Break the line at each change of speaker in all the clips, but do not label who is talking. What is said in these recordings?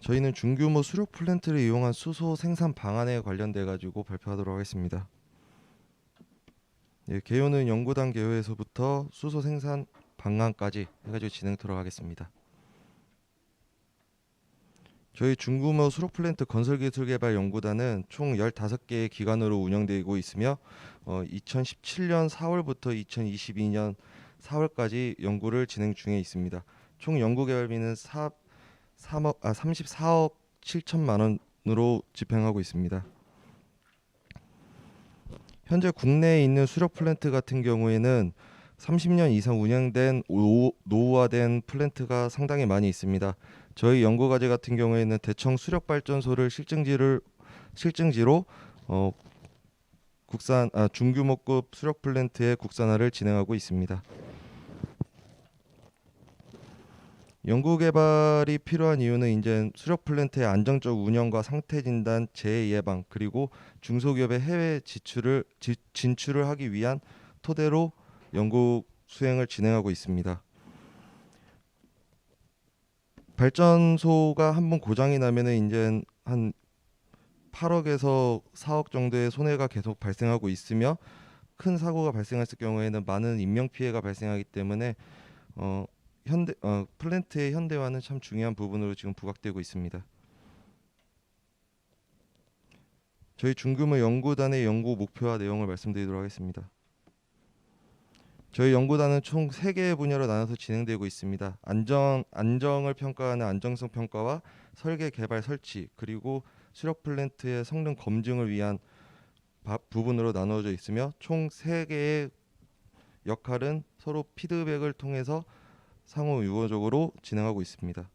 저희는 중규모 수력 플랜트를 이용한 수소 생산 방안에 관련돼 가지고 발표하도록 하겠습니다. 예, 개요는 연구단 개요에서부터 수소 생산 방안까지 해가지고 진행토록 하겠습니다. 저희 중규모 수력 플랜트 건설기술개발 연구단은 총 15개의 기관으로 운영되고 있으며 어, 2017년 4월부터 2022년 4월까지 연구를 진행 중에 있습니다. 총 연구 개발비는 4, 3억 아 34억 7천만 원으로 집행하고 있습니다. 현재 국내에 있는 수력 플랜트 같은 경우에는 30년 이상 운영된 오- 노후화된 플랜트가 상당히 많이 있습니다. 저희 연구 과제 같은 경우에는 대청 수력 발전소를 실증지를 실증지로 어, 국산 아, 중규모급 수력 플랜트의 국산화를 진행하고 있습니다. 연구 개발이 필요한 이유는 이제 수력 플랜트의 안정적 운영과 상태 진단, 재해 예방 그리고 중소기업의 해외 지출을 지, 진출을 하기 위한 토대로 연구 수행을 진행하고 있습니다. 발전소가 한번 고장이 나면은 이제 한 8억에서 4억 정도의 손해가 계속 발생하고 있으며 큰 사고가 발생했을 경우에는 많은 인명 피해가 발생하기 때문에 어 현대 어 플랜트의 현대화는 참 중요한 부분으로 지금 부각되고 있습니다. 저희 중규모 연구단의 연구 목표와 내용을 말씀드리도록 하겠습니다. 저희 연구단은 총 3개의 분야로 나눠서 진행되고 있습니다. 안정 안정을 평가하는 안정성 평가와 설계 개발 설치 그리고 수력 플랜트의 성능 검증을 위한 바- 부분으로 나누어져 있으며 총 3개의 역할은 서로 피드백을 통해서 상호 유효적으로 진행하고 있습니다.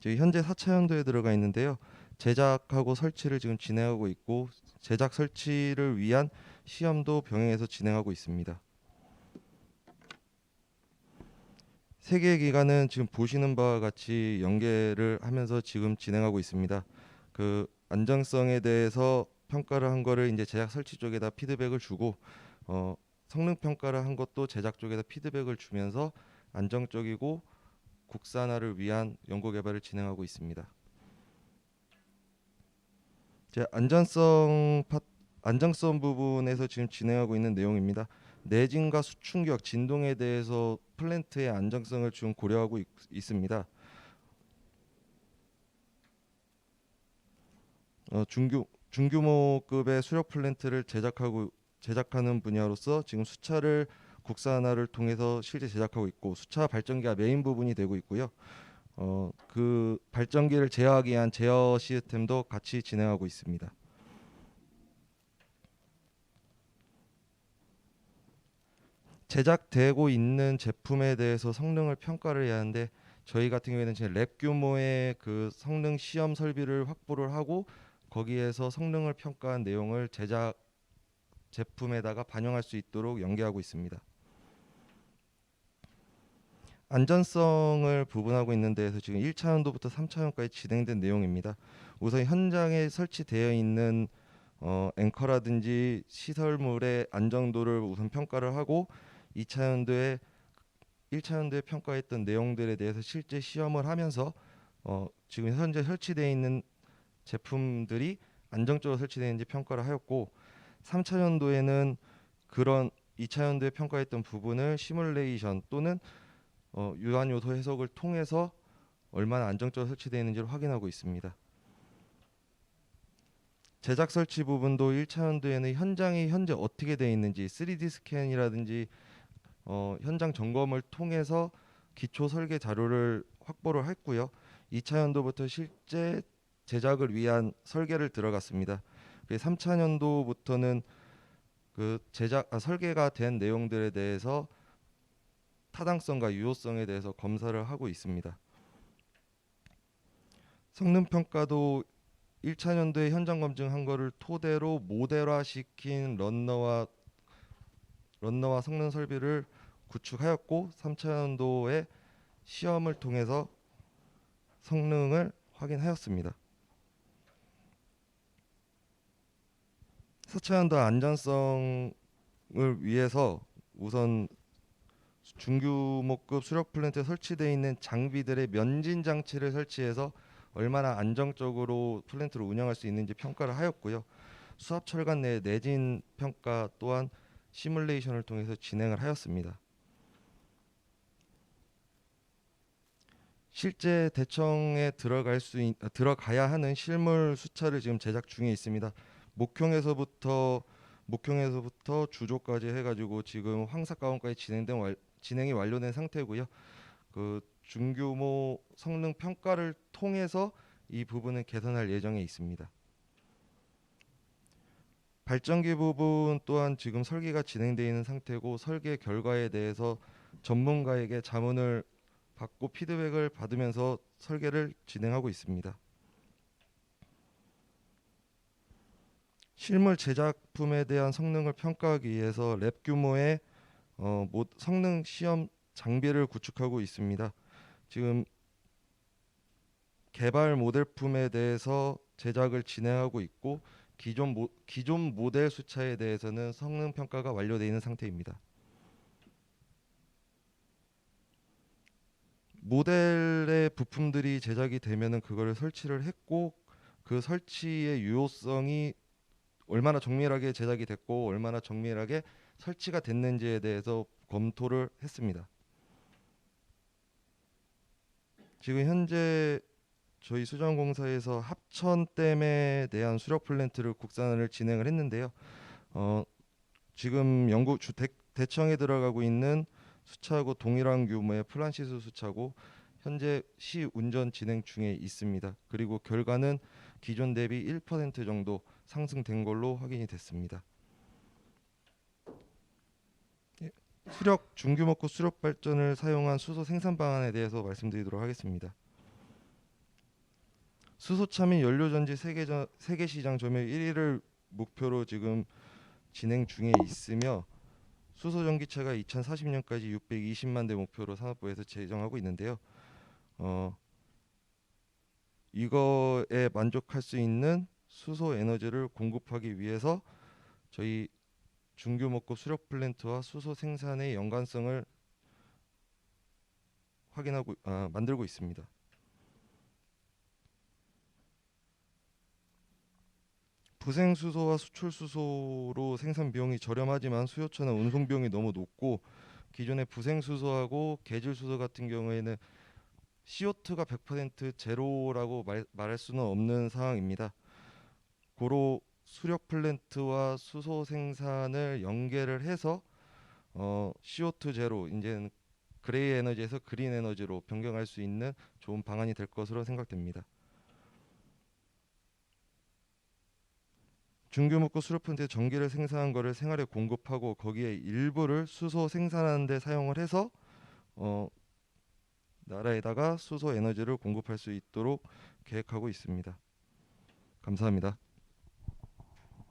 저희 현재 4차 연도에 들어가 있는데요. 제작하고 설치를 지금 진행하고 있고 제작 설치를 위한 시험도 병행해서 진행하고 있습니다. 세 개의 기관은 지금 보시는 바와 같이 연계를 하면서 지금 진행하고 있습니다. 그 안정성에 대해서 평가를 한 거를 이제 제작 설치 쪽에다 피드백을 주고 어, 성능 평가를 한 것도 제작 쪽에다 피드백을 주면서 안정적이고 국산화를 위한 연구 개발을 진행하고 있습니다. 제 안전성 파, 안정성 부분에서 지금 진행하고 있는 내용입니다. 내진과 수충격, 진동에 대해서 플랜트의 안정성을 지금 고려하고 있, 있습니다. 어, 중규 중규모급의 수력 플랜트를 제작하고 제작하는 분야로서 지금 수차를 국산화를 통해서 실제 제작하고 있고 수차 발전기가 메인 부분이 되고 있고요. 어, 그 발전기를 제어하기 위한 제어 시스템도 같이 진행하고 있습니다. 제작되고 있는 제품에 대해서 성능을 평가를 해야 하는데 저희 같은 경우에는 지금 랩 규모의 그 성능 시험 설비를 확보를 하고 거기에서 성능을 평가한 내용을 제작 제품에다가 반영할 수 있도록 연계하고 있습니다. 안전성을 부분하고 있는 데에서 지금 1차원도부터 3차원까지 진행된 내용입니다. 우선 현장에 설치되어 있는 어, 앵커라든지 시설물의 안정도를 우선 평가를 하고 2차원도에 1차원도에 평가했던 내용들에 대해서 실제 시험을 하면서 어, 지금 현재 설치되어 있는 제품들이 안정적으로 설치되는지 평가를 하였고 3차 연도에는 그런 2차 연도에 평가했던 부분을 시뮬레이션 또는 어, 유한 요소 해석을 통해서 얼마나 안정적으로 설치되어 있는지를 확인하고 있습니다. 제작 설치 부분도 1차 연도에는 현장이 현재 어떻게 되어 있는지 3D 스캔이라든지 어, 현장 점검을 통해서 기초 설계 자료를 확보를 했고요. 2차 연도부터 실제 제작을 위한 설계를 들어갔습니다. 3차 년도부터는 그 제작 아, 설계가 된 내용들에 대해서 타당성과 유효성에 대해서 검사를 하고 있습니다. 성능 평가도 1차 년도에 현장 검증한 거를 토대로 모델화 시킨 런너와 런너와 성능 설비를 구축하였고 3차 연도에 시험을 통해서 성능을 확인하였습니다. 4차 연도 안전성을 위해서 우선 중규모급 수력 플랜트에 설치되어 있는 장비들의 면진 장치를 설치해서 얼마나 안정적으로 플랜트를 운영할 수 있는지 평가를 하였고요. 수압 철관 내 내진 평가 또한 시뮬레이션을 통해서 진행을 하였습니다. 실제 대청에 들어갈 수 있, 아, 들어가야 하는 실물 수차를 지금 제작 중에 있습니다. 목형에서부터 목형에서부터 주조까지 해가지고 지금 황사 가온까지 진행된 완, 진행이 완료된 상태고요. 그 중규모 성능 평가를 통해서 이 부분을 개선할 예정에 있습니다. 발전기 부분 또한 지금 설계가 진행되어 있는 상태고 설계 결과에 대해서 전문가에게 자문을 받고 피드백을 받으면서 설계를 진행하고 있습니다. 실물 제작품에 대한 성능을 평가하기 위해서 랩 규모의 어, 모, 성능 시험 장비를 구축하고 있습니다. 지금 개발 모델품에 대해서 제작을 진행하고 있고 기존 모, 기존 모델 수차에 대해서는 성능 평가가 완료되어 있는 상태입니다. 모델의 부품들이 제작이 되면은 그거를 설치를 했고 그 설치의 유효성이 얼마나 정밀하게 제작이 됐고 얼마나 정밀하게 설치가 됐는지에 대해서 검토를 했습니다. 지금 현재 저희 수정공사에서 합천댐에 대한 수력 플랜트를 국산을 진행을 했는데요. 어, 지금 영국 주 대, 대청에 들어가고 있는 수차하고 동일한 규모의 프란시스 수차고 현재 시 운전 진행 중에 있습니다. 그리고 결과는 기존 대비 1% 정도 상승된 걸로 확인이 됐습니다. 예, 수력 중규모급 수력 발전을 사용한 수소 생산 방안에 대해서 말씀드리도록 하겠습니다. 수소차 및 연료전지 세계 전, 세계 시장 점유율 1위를 목표로 지금 진행 중에 있으며 수소 전기차가 2040년까지 620만 대 목표로 산업부에서 제정하고 있는데요. 어, 이거에 만족할 수 있는 수소 에너지를 공급하기 위해서 저희 중규모급 수력 플랜트와 수소 생산의 연관성을 확인하고 아, 만들고 있습니다. 부생 수소와 수출 수소로 생산 비용이 저렴하지만 수요처나 운송 비용이 너무 높고 기존의 부생 수소하고 계질 수소 같은 경우에는 CO2가 100% 제로라고 말, 말할 수는 없는 상황입니다. 고로 수력 플랜트와 수소 생산을 연계를 해서 어, CO2 제로 이제는 그레이 에너지에서 그린 에너지로 변경할 수 있는 좋은 방안이 될 것으로 생각됩니다. 중규모급 수력플랜트 전기를 생산한 거를 생활에 공급하고 거기에 일부를 수소 생산하는 데 사용을 해서 어, 나라에다가 수소 에너지를 공급할 수 있도록 계획하고 있습니다. 감사합니다.